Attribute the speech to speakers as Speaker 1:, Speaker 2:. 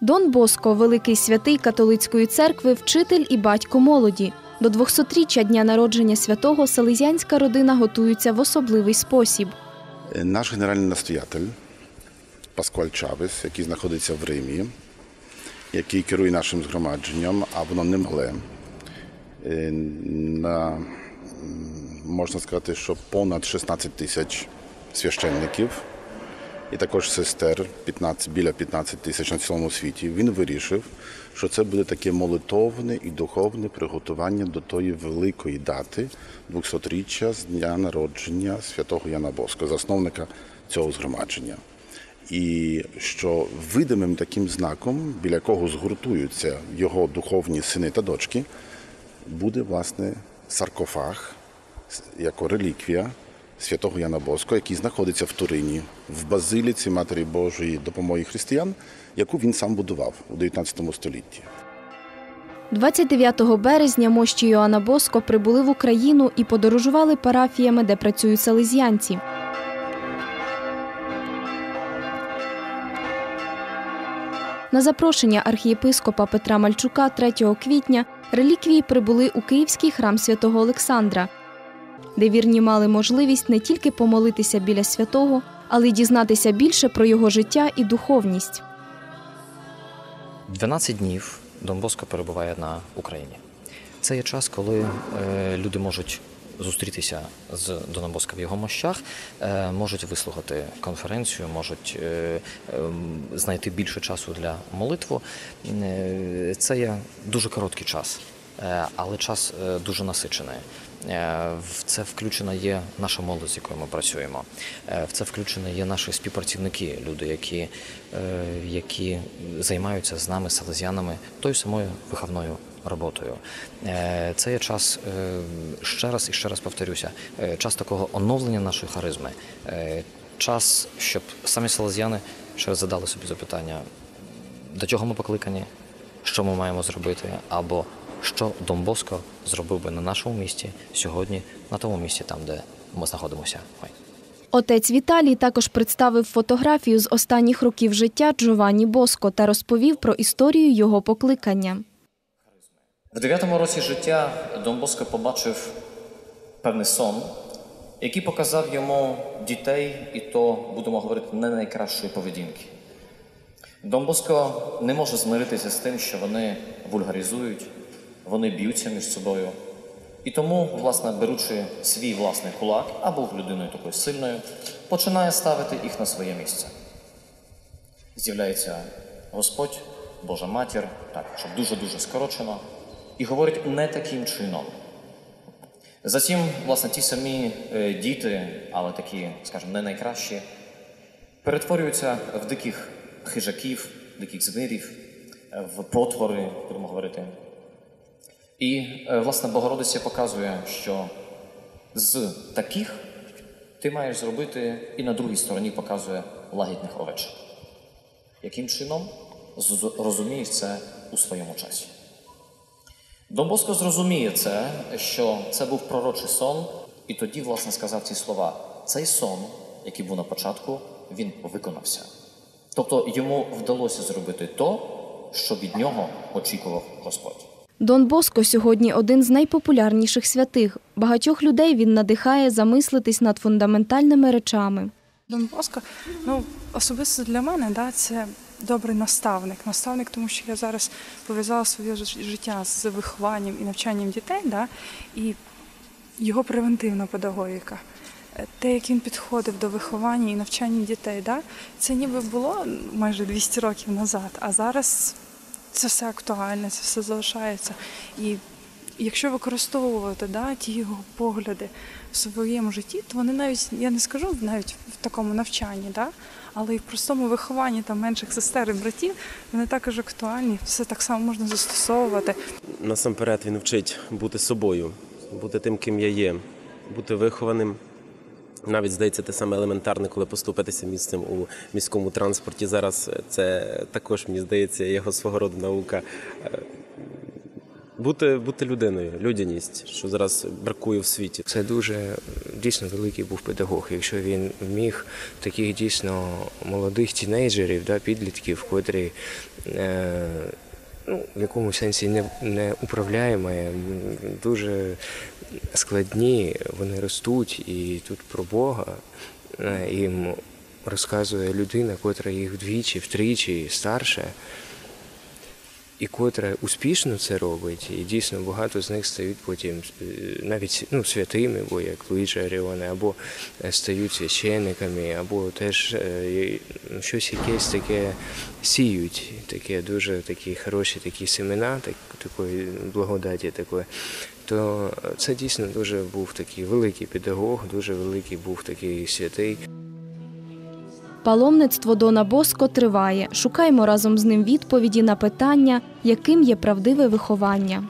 Speaker 1: Дон Боско, великий святий католицької церкви, вчитель і батько молоді. До 200-річчя дня народження святого селезянська родина готується в особливий спосіб.
Speaker 2: Е, Наш генеральний настоятель Паскуаль Чавес, який знаходиться в Римі, який керує нашим згромадженням, а воно немале. Е, На, можна сказати, що понад 16 тисяч священників і також сестер 15, біля 15 тисяч на цілому світі. Він вирішив, що це буде таке молитовне і духовне приготування до тої великої дати 200-річчя з дня народження святого Яна Боско, засновника цього згромадження. І що видимим таким знаком, біля якого згуртуються його духовні сини та дочки, буде власне саркофаг як реліквія святого Яна Боско, який знаходиться в Турині, в базиліці Матері Божої допомоги християн, яку він сам будував у 19 столітті.
Speaker 1: 29 березня мощі Йоанна Боско прибули в Україну і подорожували парафіями, де працюють селезіянці. На запрошення архієпископа Петра Мальчука 3 квітня реліквії прибули у Київський храм святого Олександра, де вірні мали можливість не тільки помолитися біля святого, але й дізнатися більше про його життя і духовність.
Speaker 3: 12 днів Дон Боско перебуває на Україні. Це є час, коли е, люди можуть зустрітися з Доном Боско в його мощах, е, можуть вислухати конференцію, можуть е, ем, знайти більше часу для молитву. Це є дуже короткий час, але час е, дуже насичений. Е, В це включена є наша молодь, з якою ми працюємо. Е, В це включені є наші співпрацівники, люди, які, е, які займаються з нами, селезянами, тою самою виховною роботою. Е, Це є час, е, ще раз і ще раз повторюся, е, час такого оновлення нашої харизми, Е, час, щоб самі селезяни ще раз задали собі запитання, до чого ми покликані, що ми маємо зробити, або що Дон Боско зробив би на нашому місці сьогодні, на тому місці, там, де ми знаходимося. Ой.
Speaker 1: Отець Віталій також представив фотографію з останніх років життя Джованні Боско та розповів про історію його покликання.
Speaker 3: В дев'ятому році життя Дон Боско побачив певний сон, який показав йому дітей, і то, будемо говорити, не найкращої поведінки. Дон Боско не може змиритися з тим, що вони вульгаризують, вони б'ються між собою. І тому, власне, беручи свій власний кулак або в людиною такою сильною, починає ставити їх на своє місце. З'являється Господь, Божа матір, так, щоб дуже-дуже скорочено, і говорить не таким чином. Затім, власне, ті самі е, діти, але такі, скажімо, не найкращі, перетворюються в диких хижаків, диких звірів, в потвори, будемо говорити. І, е, власне, Богородиця показує, що з таких ти маєш зробити, і на другій стороні показує лагідних овечок. Яким чином розумієш це у своєму часі? Дон Боско зрозуміє це, що це був пророчий сон, і тоді, власне, сказав ці слова: цей сон, який був на початку, він виконався. Тобто йому вдалося зробити то, що від нього очікував Господь.
Speaker 1: Дон Боско сьогодні один з найпопулярніших святих. Багатьох людей він надихає замислитись над фундаментальними речами.
Speaker 4: Дон Боско, ну особисто для мене, да, це добрий наставник. Наставник, тому що я зараз пов'язала своє життя з вихованням і навчанням дітей, да, і його превентивна педагогіка. Е, Те, як він підходив до виховання і навчання дітей, да, це ніби було майже 200 років назад, а зараз це все актуально, це все залишається. І якщо використовувати да, ті його погляди в своєму житті, то вони навіть, я не скажу навіть в такому навчанні, да, але і в простому вихованні там менших сестер і братів, вони також актуальні, все так само можна застосовувати.
Speaker 5: Насамперед він вчить бути собою, бути тим, ким я є, бути вихованим. Навіть здається, те саме елементарне, коли поступитися місцем у міському транспорті. Зараз це також мені здається його свого роду наука. Е, Бути, бути людиною, людяність, що зараз бракує в світі.
Speaker 6: Це дуже дійсно великий був педагог. Якщо він міг таких дійсно молодих тінейджерів, да, підлітків, котрі е, ну, в якомусь сенсі не, не управляємо, дуже складні, вони ростуть, і тут про Бога. Е, їм розказує людина, котра їх вдвічі, втричі старша, і котра успішно це робить, і дійсно багато з них стають потім е, навіть ну, святими, бо як Луїджа Аріоне, або е, стають священниками, або теж е, ну, щось якесь таке сіють, таке дуже такі хороші такі семена, так, такої благодаті такої. То це дійсно дуже був такий великий педагог, дуже великий був такий святий.
Speaker 1: Паломництво Дона Боско триває. Шукаємо разом з ним відповіді на питання, яким є правдиве виховання.